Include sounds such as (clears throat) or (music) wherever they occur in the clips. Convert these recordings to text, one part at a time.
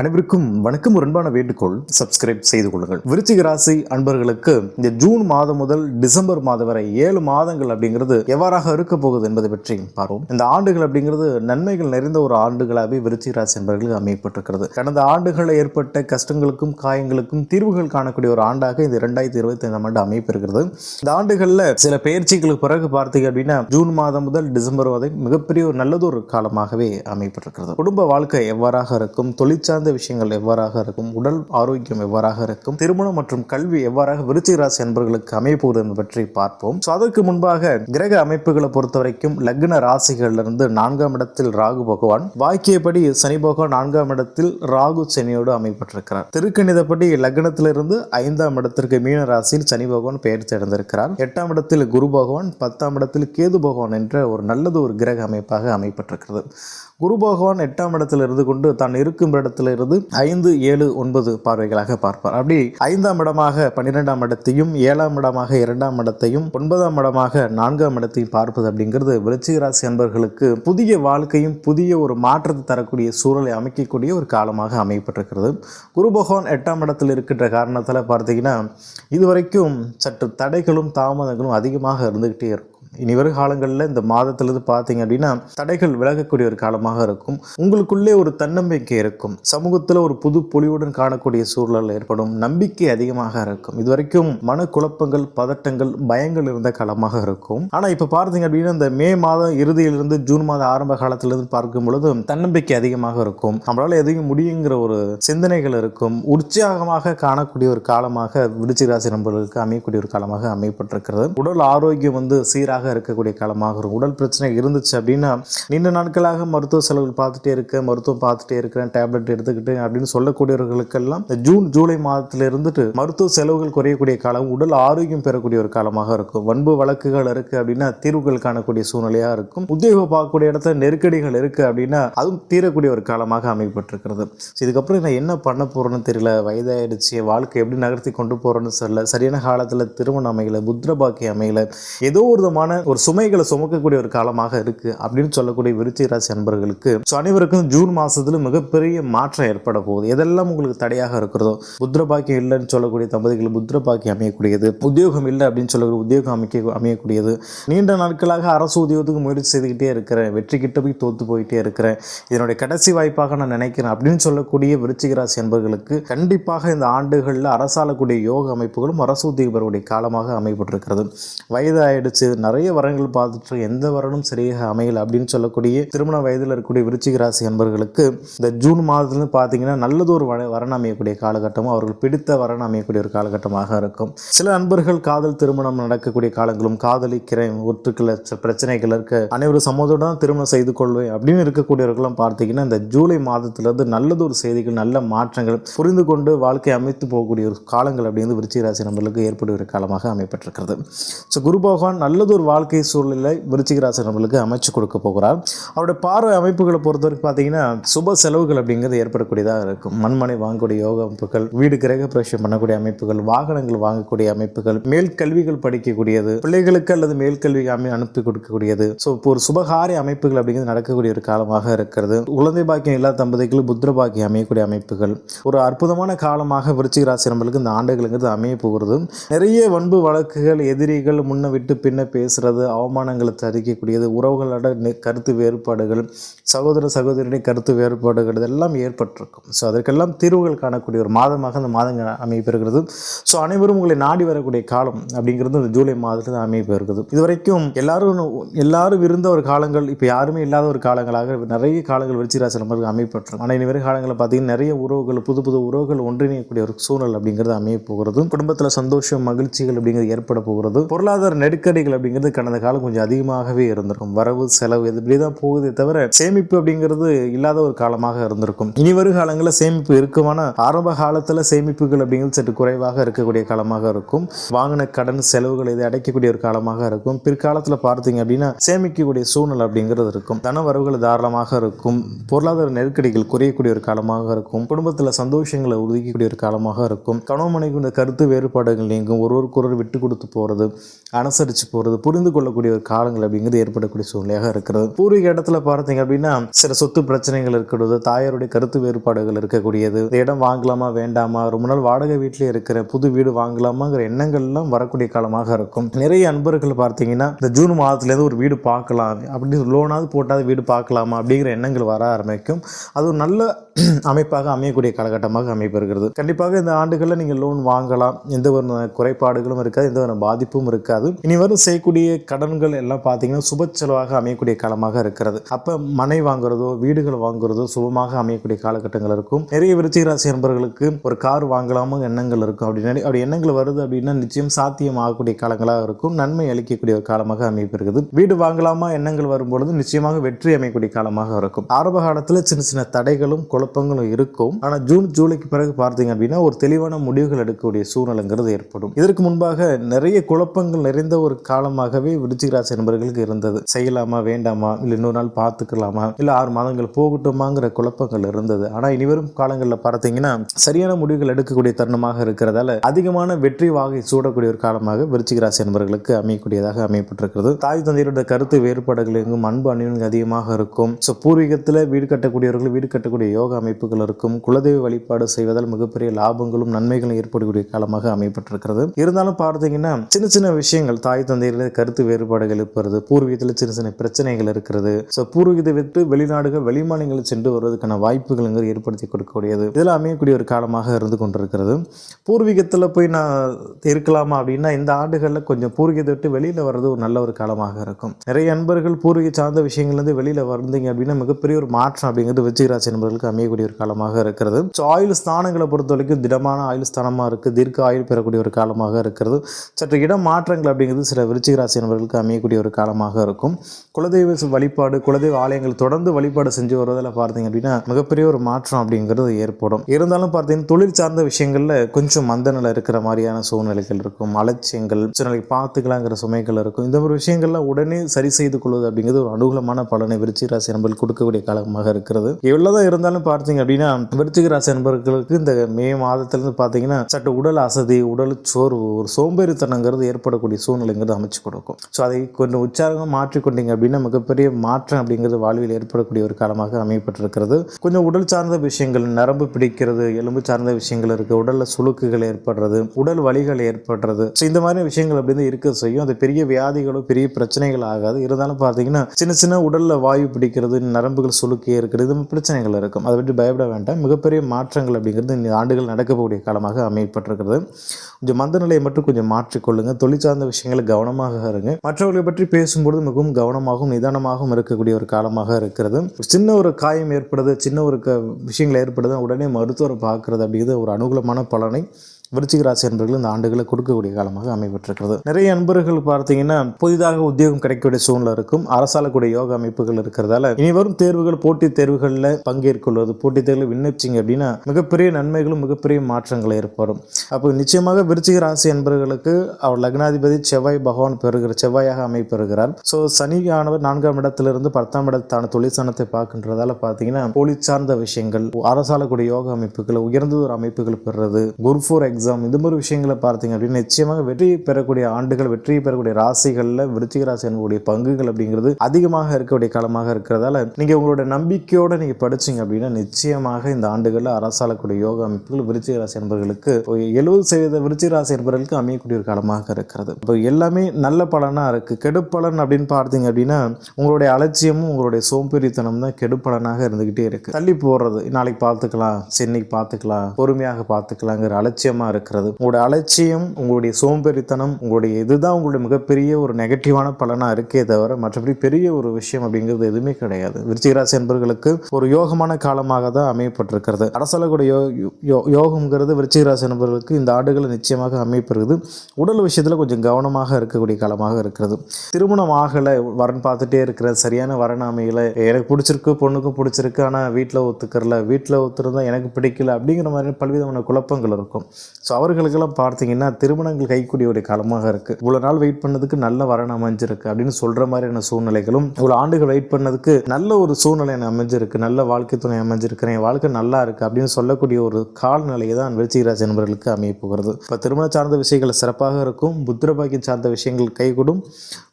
அனைவருக்கும் வணக்கம். ஒரு அன்பான வேண்டுகோள் சப்ஸ்கிரைப் செய்து கொள்ளுங்கள். விருச்சிக ராசி அன்பர்களுக்கு இந்த ஜூன் மாதம் முதல் டிசம்பர் மாதம் வரை ஏழு மாதங்கள் அப்படிங்கிறது எவ்வாறாக இருக்க போகுது என்பதை பற்றி பார்ப்போம். இந்த ஆண்டுகள் அப்படிங்கிறது நன்மைகள் நிறைந்த ஒரு ஆண்டுகளாகவே விருச்சிக ராசி அன்பர்களுக்கு அமையப்பட்டிருக்கிறது. கடந்த ஆண்டுகளில் ஏற்பட்ட கஷ்டங்களுக்கும் காயங்களுக்கும் தீர்வுகள் காணக்கூடிய ஒரு ஆண்டாக இந்த இரண்டாயிரத்தி இருபத்தி ஐந்தாம் ஆண்டு அமைப்பிருக்கிறது இந்த ஆண்டுகளில் சில பயிற்சிகளுக்கு பிறகு பார்த்தீங்க அப்படின்னா ஜூன் மாதம் முதல் டிசம்பர் வரை மிகப்பெரிய ஒரு நல்லதொரு காலமாகவே அமைப்பட்டிருக்கிறது குடும்ப வாழ்க்கை எவ்வாறாக இருக்கும்? தொழிற்சார்ந்த விஷயங்கள் எவ்வாறாக இருக்கும்? உடல் ஆரோக்கியம் எவ்வாறாக இருக்கும்? திருமணம் மற்றும் கல்வி எவ்வாறாக விருச்சிக ராசி அன்பர்களுக்கு அமையப்போகுது என்பது பற்றி பார்ப்போம். ஸோ அதற்கு முன்பாக கிரக அமைப்புகளை பொறுத்த வரைக்கும் லக்ன ராசிகள் இருந்து நான்காம் இடத்தில் ராகு பகவான் வாக்கியப்படி சனி பகவான் நான்காம் இடத்தில் ராகு சனியோடு அமைப்பட்டிருக்கிறார். திருக்கணிதப்படி லக்னத்திலிருந்து ஐந்தாம் இடத்திற்கு மீன ராசியில் சனி பகவான் பெயர் தேர்ந்திருக்கிறார் எட்டாம் இடத்தில் குரு பகவான் பத்தாம் இடத்தில் கேது பகவான் என்ற ஒரு நல்லது ஒரு கிரக அமைப்பாக அமைப்பட்டிருக்கிறது. குரு பகவான் எட்டாம் இடத்தில் இருந்து கொண்டு தான் இருக்கும் இடத்துல இருந்து ஐந்து ஏழு ஒன்பது பார்வைகளாக பார்ப்பார். அப்படி ஐந்தாம் இடமாக பன்னிரெண்டாம் இடத்தையும் ஏழாம் இடமாக இரண்டாம் இடத்தையும் ஒன்பதாம் இடமாக நான்காம் இடத்தையும் பார்ப்பது அப்படிங்கிறது விருச்சிக ராசி அன்பர்களுக்கு புதிய வாழ்க்கையும் புதிய ஒரு மாற்றத்தை தரக்கூடிய சூழலை அமைக்கக்கூடிய ஒரு காலமாக அமைப்பட்டிருக்கிறது குரு பகவான் எட்டாம் இடத்தில் இருக்கின்ற காரணத்தில் பார்த்தீங்கன்னா இதுவரைக்கும் சற்று தடைகளும் தாமதங்களும் அதிகமாக இருந்துகிட்டே இருக்கும். இனி வரும் காலங்களில் இந்த மாதத்திலிருந்து பார்த்தீங்க அப்படின்னா தடைகள் விலகக்கூடிய ஒரு காலமாக இருக்கும். உங்களுக்குள்ளே ஒரு தன்னம்பிக்கை இருக்கும். சமூகத்தில் ஒரு புது பொலிவுடன் காணக்கூடிய சூழல் ஏற்படும். நம்பிக்கை அதிகமாக இருக்கும். இதுவரைக்கும் மனக்குழப்பங்கள் பதட்டங்கள் பயங்கள் இருந்த காலமாக இருக்கும். ஆனால் இப்போ பார்த்தீங்க அப்படின்னா இந்த மே மாதம் இறுதியிலிருந்து ஜூன் மாதம் ஆரம்ப காலத்திலிருந்து பார்க்கும் பொழுது தன்னம்பிக்கை அதிகமாக இருக்கும். நம்மளால் எதையும் முடியுங்கிற ஒரு சிந்தனைகள் இருக்கும். உற்சாகமாக காணக்கூடிய ஒரு காலமாக விருச்சிக ராசி நண்பர்களுக்கு அமையக்கூடிய ஒரு காலமாக அமையப்பட்டிருக்கிறது. உடல் ஆரோக்கியம் வந்து சீராக இருக்கக்கூடிய காலமாக இருக்கும். உடல் பிரச்சனை இருந்துச்சு அப்படின்னா நீண்ட நாட்களாக மருத்துவ செலவுகள் பார்த்துட்டே இருக்க மருத்துவம் பார்த்துட்டே இருக்கிறேன் டேப்லெட் எடுத்துக்கிட்டு அப்படின்னு சொல்லக்கூடியவர்களுக்கெல்லாம் இந்த ஜூன் ஜூலை மாதத்துல இருந்துட்டு மருத்துவ செலவுகள் குறையக்கூடிய காலம் உடல் ஆரோக்கியம் பெறக்கூடிய ஒரு காலமாக இருக்கும். வன்பு வழக்குகள் இருக்கு அப்படின்னா தீர்வுகள் காணக்கூடிய சூழ்நிலையா இருக்கும். உத்தியோகம் பார்க்கக்கூடிய இடத்துல நெருக்கடிகள் இருக்கு அப்படின்னா அதுவும் தீரக்கூடிய ஒரு காலமாக அமைப்பட்டிருக்கிறது இதுக்கப்புறம் நான் என்ன பண்ண போறேன்னு தெரியல. வயதாயிடுச்சு வாழ்க்கை எப்படி நகர்த்தி கொண்டு போறேன்னு தெரியல. சரியான காலத்துல திருமணம் அமையல புத்திர பாக்கியம் அமையல. ஏதோ ஒரு விதமான ஒரு சுமைகளை சுமக்கக்கூடிய ஒரு காலமாக இருக்கு அப்படின்னு சொல்லக்கூடிய விருச்சிக ராசி அன்பர்களுக்கு. ஸோ அனைவருக்கும் ஜூன் மாசத்துல மிகப்பெரிய மாற்றம் ஏற்பட போகுது. எதெல்லாம் உங்களுக்கு தடையாக இருக்கிறதோ புத்திர பாக்கியம் இல்லைன்னு சொல்லக்கூடிய தம்பதிகள் புத்திர பாக்கியம் அமையக்கூடியது உத்தியோகம் இல்லை அப்படின்னு சொல்லக்கூடிய உத்தியோகம் அமைக்க அமையக்கூடியது. நீண்ட நாட்களாக அரசு உத்தியோகத்துக்கு முயற்சி செய்துக்கிட்டே இருக்கிறேன். வெற்றி கிட்ட போய் தோத்து போயிட்டே இருக்கிறேன். இதனுடைய கடைசி வாய்ப்பாக நான் நினைக்கிறேன் அப்படின்னு சொல்லக்கூடிய விருச்சிக ராசி அன்பர்களுக்கு கண்டிப்பாக இந்த ஆண்டுகளில் அரசாளக்கூடிய யோக அமைப்புகளும் அரசு உத்தியோகம் பெறக்கூடிய காலமாக அமைப்பட்டிருக்கிறது வயது ஆயிடுச்சு நிறைய நிறைய வரங்கள் பார்த்துட்டு எந்த வரனும் சரியாக அமையல அப்படின்னு சொல்லக்கூடிய திருமண வயதில் இருக்கக்கூடிய விருச்சிக ராசி அன்பர்களுக்கு இந்த ஜூன் மாதத்துலேருந்து பார்த்தீங்கன்னா நல்லதொரு ஒரு வரன் அமையக்கூடிய காலகட்டமும் அவர்கள் பிடித்த வரன் அமையக்கூடிய ஒரு காலகட்டமாக இருக்கும். சில நண்பர்கள் காதல் திருமணம் நடக்கக்கூடிய காலங்களும் காதலிக்கிறேன் ஒற்றுக்கள் பிரச்சனைகள் இருக்க அனைவரும் சம்மதோடு தான் திருமணம் செய்து கொள்வேன் அப்படின்னு இருக்கக்கூடியவர்களும் பார்த்தீங்கன்னா இந்த ஜூலை மாதத்திலிருந்து நல்லதொரு செய்திகள் நல்ல மாற்றங்கள் புரிந்து கொண்டு வாழ்க்கை அமைத்து போகக்கூடிய ஒரு காலங்கள் அப்படின்னு விருச்சிக ராசி நண்பர்களுக்கு ஏற்படுகிற காலமாக அமைப்பட்டிருக்கிறது ஸோ குரு பகவான் நல்லதொரு வாழ்க்கை சூழ்நிலை விருச்சிகராசி நம்மளுக்கு அமைச்சு கொடுக்க போகிறார். அவருடைய பார்வை அமைப்புகளை பொறுத்தவரைக்கும் பார்த்தீங்கன்னா சுப செலவுகள் அப்படிங்கிறது ஏற்படக்கூடியதாக இருக்கும். மண்மனை வாங்கக்கூடிய யோக அமைப்புகள் வீடு கிரக பிரவேசம் பண்ணக்கூடிய அமைப்புகள் வாகனங்கள் வாங்கக்கூடிய அமைப்புகள் மேல் கல்விகள் படிக்கக்கூடியது பிள்ளைகளுக்கு அல்லது மேல் கல்வி அமை அனுப்பி கொடுக்கக்கூடியது. ஸோ ஒரு சுபகாரிய அமைப்புகள் அப்படிங்கிறது நடக்கக்கூடிய ஒரு காலமாக இருக்கிறது. குழந்தை பாக்கியம் இல்லாத தம்பதிகளும் புத்திர பாக்கியம் அமையக்கூடிய அமைப்புகள். ஒரு அற்புதமான காலமாக விருச்சிக ராசி நம்மளுக்கு இந்த ஆண்டுகளுங்கிறது அமைய போகிறது. நிறைய வன்பு வழக்குகள் எதிரிகள் முன்ன விட்டு பின்ன பேசுகிறது அவமானங்களை தரிக்கக்கூடியது உறவுகளோட கருத்து வேறுபாடுகள் சகோதர சகோதரியுடைய கருத்து வேறுபாடுகள் இதெல்லாம் ஏற்பட்டிருக்கும். ஸோ அதற்கெல்லாம் தீர்வுகள் காணக்கூடிய ஒரு மாதமாக அந்த மாதங்கள் அமைப்பிருக்கிறது ஸோ அனைவரும் உங்களை நாடி வரக்கூடிய காலம் அப்படிங்கிறது இந்த ஜூலை மாதத்தில் அமைப்பிருக்குது இது வரைக்கும் எல்லாரும் எல்லாரும் இருந்த ஒரு காலங்கள் இப்போ யாருமே இல்லாத ஒரு காலங்களாக நிறைய காலங்கள் விருச்சிராசி நம்பருக்கு அமைப்பட்டிருக்கும் ஆனால் இனி வரை காலங்களில் பார்த்தீங்கன்னா நிறைய உறவுகள் புது புது உறவுகள் ஒன்றிணையக்கூடிய ஒரு சூழல் அப்படிங்கிறது அமைய போகிறது குடும்பத்தில் சந்தோஷம் மகிழ்ச்சிகள் அப்படிங்கிறது ஏற்பட போகிறது. பொருளாதார நெருக்கடிகள் அப்படிங்கிறது கடந்த காலம் கொஞ்சம் அதிகமாகவே இருந்திருக்கும். வரவு செலவு இது இப்படி தான் போகுதே தவிர சேமிப்பு அப்படிங்கிறது இல்லாத ஒரு காலமாக இருந்திருக்கும். இனி வரும் காலங்களில் சேமிப்பு இருக்குமான ஆரம்ப காலத்தில் சேமிப்புகள் அப்படிங்கிறது சற்று குறைவாக இருக்கக்கூடிய காலமாக இருக்கும். வாங்கின கடன் செலவுகள் இதை அடைக்கக்கூடிய ஒரு காலமாக இருக்கும். பிற்காலத்தில் பார்த்தீங்க அப்படின்னா சேமிக்கக்கூடிய சூழ்நிலை அப்படிங்கிறது இருக்கும். தன வரவுகள் தாராளமாக இருக்கும். பொருளாதார நெருக்கடிகள் குறையக்கூடிய ஒரு காலமாக இருக்கும். குடும்பத்தில் சந்தோஷங்களை உறுதிக்கக்கூடிய ஒரு காலமாக இருக்கும். கணவன் மனைவி கருத்து வேறுபாடுகள் நீங்கும். ஒருவருக்கொருவர் விட்டு கொடுத்து போகிறது அனுசரித்து போகிறது புரிந்து கொள்ளக்கூடிய ஒரு காலங்கள் அப்படிங்கிறது ஏற்படக்கூடிய சூழ்நிலையாக இருக்கிறது. பூர்வீக இடத்துல பார்த்தீங்க அப்படின்னா சில சொத்து பிரச்சனைகள் இருக்கிறது தாயாருடைய கருத்து வேறுபாடுகள் இருக்கக்கூடியது இந்த இடம் வாங்கலாமா வேண்டாமா ரொம்ப நாள் வாடகை வீட்டிலே இருக்கிற புது வீடு வாங்கலாமாங்கிற எண்ணங்கள்லாம் வரக்கூடிய காலமாக இருக்கும். நிறைய அன்பர்கள் பார்த்தீங்கன்னா இந்த ஜூன் மாதத்துலேருந்து ஒரு வீடு பார்க்கலாம் அப்படின்னு லோனாவது போட்டாவது வீடு பார்க்கலாமா அப்படிங்கிற எண்ணங்கள் வர ஆரம்பிக்கும். அது ஒரு நல்ல (clears throat) அமைப்பாக அமையக்கூடிய காலகட்டமாக அமைப்பிருக்கிறது கண்டிப்பாக இந்த ஆண்டுகளில் நீங்கள் லோன் வாங்கலாம். எந்த ஒரு குறைபாடுகளும் இருக்காது எந்த ஒரு பாதிப்பும் இருக்காது. இனி வரும் செய்யக்கூடிய கடன்கள் எல்லாம் பார்த்தீங்கன்னா சுப செலவாக அமையக்கூடிய காலமாக இருக்கிறது. அப்போ மனை வாங்குறதோ வீடுகள் வாங்குறதோ சுபமாக அமையக்கூடிய காலகட்டங்கள் இருக்கும். நிறைய விருச்சிக ராசி நண்பர்களுக்கு ஒரு கார் வாங்கலாமா எண்ணங்கள் இருக்கும். அப்படின்னு அப்படி எண்ணங்கள் வருது அப்படின்னா நிச்சயம் சாத்தியம் ஆகக்கூடிய காலங்களாக இருக்கும். நன்மை அளிக்கக்கூடிய ஒரு காலமாக அமைப்பிருக்குது வீடு வாங்கலாமா எண்ணங்கள் வரும்பொழுது நிச்சயமாக வெற்றி அமைக்கக்கூடிய காலமாக இருக்கும். ஆரம்ப காலத்தில் சின்ன சின்ன தடைகளும் குழப்பங்களும் இருக்கும். ஆனால் ஜூன் ஜூலைக்கு பிறகு பார்த்தீங்க அப்படின்னா ஒரு தெளிவான முடிவுகள் எடுக்கக்கூடிய சூழ்நிலைங்கிறது ஏற்படும். இதற்கு முன்பாக நிறைய குழப்பங்கள் நிறைந்த ஒரு காலமாக விருச்சிக ராசி நண்பர்களுக்கு இருந்தது. செய்யலாமா வேண்டாமா இல்லை இன்னொரு நாள் பார்த்துக்கலாமா இல்லை ஆறு மாதங்கள் போகட்டுமாங்கிற குழப்பங்கள் இருந்தது. ஆனால் இனிவரும் காலங்களில் பார்த்தீங்கன்னா சரியான முடிவுகள் எடுக்கக்கூடிய தருணமாக இருக்கிறதால அதிகமான வெற்றி வாகை சூடக்கூடிய ஒரு காலமாக விருச்சிக ராசி நண்பர்களுக்கு அமையக்கூடியதாக அமையப்பட்டிருக்கிறது. தாய் தந்தையரோட கருத்து வேறுபாடுகள் எங்கும் அன்பு அணிவன் அதிகமாக இருக்கும். ஸோ பூர்வீகத்தில் வீடு கட்டக்கூடியவர்கள் வீடு கட்டக்கூடிய யோக அமைப்புகள் இருக்கும். குலதெய்வ வழிபாடு செய்வதால் மிகப்பெரிய லாபங்களும் நன்மைகளும் ஏற்படக்கூடிய காலமாக அமையப்பட்டிருக்கிறது. இருந்தாலும் பார்த்தீங்கன்னா சின்ன சின்ன விஷயங்கள் தாய் தந்தையில கருத்து வேறுபாடுகள் இருப்பது பூர்வீகத்தில் சின்ன சின்ன பிரச்சனைகள் இருக்கிறது. ஸோ பூர்வீகத்தை விட்டு வெளிநாடுகள் வெளிமாநிலங்களில் சென்று வருவதற்கான வாய்ப்புகள் ஏற்படுத்தி கொடுக்கக்கூடியது. இதில் அமையக்கூடிய ஒரு காலமாக இருந்து கொண்டிருக்கிறது. பூர்வீகத்தில் போய் நான் இருக்கலாமா அப்படின்னா இந்த ஆண்டுகளில் கொஞ்சம் பூர்வீகத்தை விட்டு வெளியில் வர்றது ஒரு நல்ல ஒரு காலமாக இருக்கும். நிறைய நண்பர்கள் பூர்வீக சார்ந்த விஷயங்கள்லேருந்து வெளியில் வந்தீங்க அப்படின்னா மிகப்பெரிய ஒரு மாற்றம் அப்படிங்கிறது விருச்சிகராசி நண்பர்களுக்கு அமையக்கூடிய ஒரு காலமாக இருக்கிறது. ஸோ ஆயுள் ஸ்தானங்களை பொறுத்த வரைக்கும் திடமான ஆயுள் ஸ்தானமாக இருக்குது தீர்க்க ஆயுள் பெறக்கூடிய ஒரு காலமாக இருக்கிறது. சற்று இடம் மாற்றங்கள் அப்படிங்கிறது சில விருச்சிகராசி நண்பர்களுக்கு அமையக்கூடிய ஒரு காலமாக இருக்கும். குலதெய்வ வழிபாடு குலதெய்வ ஆலயங்கள் தொடர்ந்து வழிபாடு செஞ்சு வருவதில் பார்த்தீங்க அப்படின்னா மிகப்பெரிய ஒரு மாற்றம் அப்படிங்கிறது ஏற்படும். இருந்தாலும் பார்த்தீங்கன்னா தொழில் சார்ந்த விஷயங்களில் கொஞ்சம் மந்த நிலை இருக்கிற மாதிரியான சூழ்நிலைகள் இருக்கும். அலட்சியங்கள் சூழ்நிலைக்கு பார்த்துக்கலாங்கிற சுமைகள் இருக்கும். இந்த மாதிரி விஷயங்கள்லாம் உடனே சரி செய்து கொள்வது அப்படிங்கிறது ஒரு அனுகூலமான பலனை விருச்சி ராசி நபர்கள் கொடுக்கக்கூடிய காலமாக இருக்கிறது. எவ்வளோதான் இருந்தாலும் பார்த்தீங்க அப்படின்னா விருச்சிக ராசி நபர்களுக்கு இந்த மே மாதத்திலிருந்து பார்த்தீங்கன்னா சற்று உடல் அசதி உடல் சோர்வு ஒரு சோம்பேறித்தனங்கிறது ஏற்படக்கூடிய சூழ்நிலைங்கிறது அமைச்சு கொடுக்கும். ஸோ அதை கொஞ்சம் உற்சாகமாக மாற்றிக்கொண்டீங்க அப்படின்னா மிகப்பெரிய மாற்றம் அப்படிங்கிறது வாழ்வில் ஏற்படக்கூடிய ஒரு காலமாக அமையப்பட்டிருக்கிறது. கொஞ்சம் உடல் சார்ந்த விஷயங்கள் நரம்பு பிடிக்கிறது எலும்பு சார்ந்த விஷயங்கள் இருக்குது உடலில் சுழுக்குகள் ஏற்படுறது உடல் வலிகள் ஏற்படுறது. ஸோ இந்த மாதிரி விஷயங்கள் அப்படின்னு இருக்க செய்யும். அது பெரிய வியாதிகளோ பெரிய பிரச்சனைகள் ஆகாது. இருந்தாலும் பார்த்தீங்கன்னா சின்ன சின்ன உடலில் வாயு பிடிக்கிறது நரம்புகள் சுழுக்கே இருக்கிறது இது பிரச்சனைகள் இருக்கும். அதை பற்றி பயப்பட வேண்டாம். மிகப்பெரிய மாற்றங்கள் அப்படிங்கிறது இந்த ஆண்டுகள் நடக்கக்கூடிய காலமாக அமையப்பட்டிருக்கிறது. கொஞ்சம் மந்த நிலையை மட்டும் கொஞ்சம் மாற்றிக்கொள்ளுங்கள் தொழில் சார்ந்த விஷயங்களை கவனமாக இருங்க மற்றவர்களை பற்றி பேசும்பொழுது மிகவும் கவனமாகவும் நிதானமாகவும் இருக்கக்கூடிய ஒரு காலமாக இருக்கிறது. சின்ன ஒரு காயம் ஏற்படுது சின்ன ஒரு க விஷயங்கள் ஏற்படுது உடனே மருத்துவரை பார்க்கறது அப்படிங்கிறது ஒரு அனுகூலமான பலனை விருச்சிக ராசி அன்பர்கள் இந்த ஆண்டுகளை கொடுக்கக்கூடிய காலமாக அமைப்பட்டிருக்கிறது நிறைய அன்பர்கள் பார்த்தீங்கன்னா புதிதாக உத்தியோகம் கிடைக்கக்கூடிய சூழ்நிலை இருக்கும். அரசாலக்கூடிய யோக அமைப்புகள் இருக்கிறதால இனி வரும் தேர்வுகள் போட்டித் தேர்வுகளில் பங்கேற்கொள்வது போட்டித் தேர்வில் விண்ணப்பிச்சிங்க அப்படின்னா மிகப்பெரிய நன்மைகளும் மிகப்பெரிய மாற்றங்கள் ஏற்படும். அப்போ நிச்சயமாக விருச்சிக ராசி அன்பர்களுக்கு அவர் லக்னாதிபதி செவ்வாய் பகவான் பெறுகிற செவ்வாயாக அமைப்பெறுகிறார். ஸோ சனியானவர் நான்காம் இடத்திலிருந்து பத்தாம் இடத்தான தொழிற்சானத்தை பார்க்கின்றதால பார்த்தீங்கன்னா போலீஸ் சார்ந்த விஷயங்கள் அரசாலக்கூடிய யோக அமைப்புகள் உயர்ந்ததொரு அமைப்புகள் பெறுறது குரு ஃபோர் எக்ஸாம் இந்த மாதிரி விஷயங்களை பார்த்தீங்க அப்படின்னா நிச்சயமாக வெற்றி பெறக்கூடிய ஆண்டுகள் வெற்றி பெறக்கூடிய ராசிகளில் விருச்சிக ராசி என்பதுடைய பங்குகள் அப்படிங்கிறது அதிகமாக இருக்கக்கூடிய காலமாக இருக்கிறதால நீங்கள் உங்களோட நம்பிக்கையோடு நீங்கள் படிச்சீங்க அப்படின்னா நிச்சயமாக இந்த ஆண்டுகளில் அரசாலக்கூடிய யோக அமைப்புகள் விருச்சிக ராசி என்பவர்களுக்கு எழுபது சதவீத விருச்சிக ராசி என்பவர்களுக்கு அமையக்கூடிய ஒரு காலமாக இருக்கிறது. இப்போ எல்லாமே நல்ல பலனாக இருக்குது கெடுப்பலன் அப்படின்னு பார்த்தீங்க அப்படின்னா உங்களுடைய அலட்சியமும் உங்களுடைய சோம்பேறித்தனம் தான் கெடுப்பலனாக இருந்துக்கிட்டே இருக்குது தள்ளி போடுறது நாளைக்கு பார்த்துக்கலாம் சென்னைக்கு பார்த்துக்கலாம் பொறுமையாக பார்த்துக்கலாங்கிற அலட்சியமாக இருக்கிறது. உங்களுடைய அலட்சியம் உங்களுடைய சோம்பேறித்தனம் உங்களுடைய இதுதான் உங்களுடைய மிகப்பெரிய ஒரு நெகட்டிவான பலனாக இருக்கே தவிர மற்றபடி பெரிய ஒரு விஷயம் அப்படிங்கிறது எதுவுமே கிடையாது. விருச்சிகராசி என்பர்களுக்கு ஒரு யோகமான காலமாக தான் அமையப்பட்டிருக்கிறது. அரசாலக்கூடிய யோ யோகம்ங்கிறது விருச்சிகராசி என்பவர்களுக்கு இந்த ஆண்டுகளை நிச்சயமாக அமைப்பெறுகிறது உடல் விஷயத்தில் கொஞ்சம் கவனமாக இருக்கக்கூடிய காலமாக இருக்கிறது. திருமணம் ஆகலை வரன் பார்த்துட்டே இருக்கிற சரியான வரன் அமையல. எனக்கு பிடிச்சிருக்கு பொண்ணுக்கும் பிடிச்சிருக்கு ஆனால் வீட்டில் ஒத்துக்கறல. வீட்டில் ஒத்துருந்தா எனக்கு பிடிக்கல அப்படிங்கிற மாதிரி பல்விதமான குழப்பங்கள் இருக்கும். ஸோ அவர்களுக்கெல்லாம் பார்த்தீங்கன்னா திருமணங்கள் கைக்கூடிய ஒரு காலமாக இருக்குது இவ்வளோ நாள் வெயிட் பண்ணதுக்கு நல்ல வரன் அமைஞ்சிருக்கு அப்படின்னு சொல்கிற மாதிரியான சூழ்நிலைகளும் இவ்வளோ ஆண்டுகள் வெயிட் பண்ணதுக்கு நல்ல ஒரு சூழ்நிலை அமைஞ்சிருக்கு. நல்ல வாழ்க்கை துணை அமைஞ்சிருக்கு என் வாழ்க்கை நல்லா இருக்குது அப்படின்னு சொல்லக்கூடிய ஒரு கால்நிலையை தான் விருச்சிகராஜ் நண்பர்களுக்கு அமைய போகிறது. இப்போ திருமணம் சார்ந்த விஷயங்கள் சிறப்பாக இருக்கும். புத்திரபாக்கியம் சார்ந்த விஷயங்கள் கைகூடும்.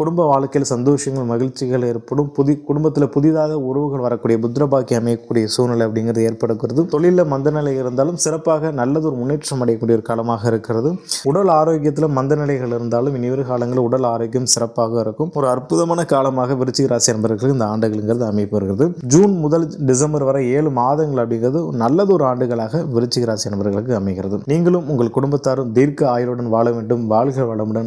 குடும்ப வாழ்க்கையில் சந்தோஷங்கள் மகிழ்ச்சிகள் ஏற்படும். புதி குடும்பத்தில் புதிதாக உறவுகள் வரக்கூடிய புத்திரபாக்கியம் அமையக்கூடிய சூழ்நிலை அப்படிங்கிறது ஏற்படுகிறது. தொழிலில் மந்த நிலை இருந்தாலும் சிறப்பாக நல்லது ஒரு முன்னேற்றம் அடையக்கூடிய ஒரு காலமாக இருக்கிறது. உடல் ஆரோக்கியத்தில் மந்த நிலைகள் இருந்தாலும் இனிவரு காலங்களில் உடல் ஆரோக்கியம் சிறப்பாக இருக்கும். ஒரு அற்புதமான காலமாக விருச்சிக ராசி என்பவர்களுக்கு இந்த ஆண்டுகள்ங்கிறது அமைப்பு வருகிறது ஜூன் முதல் டிசம்பர் வரை ஏழு மாதங்கள் அப்படிங்கிறது நல்லது ஒரு ஆண்டுகளாக விருச்சிக ராசி என்பவர்களுக்கு அமைகிறது. நீங்களும் உங்கள் குடும்பத்தாரும் தீர்க்க ஆயுளுடன் வாழ வேண்டும். வாழ்க வளமுடன்.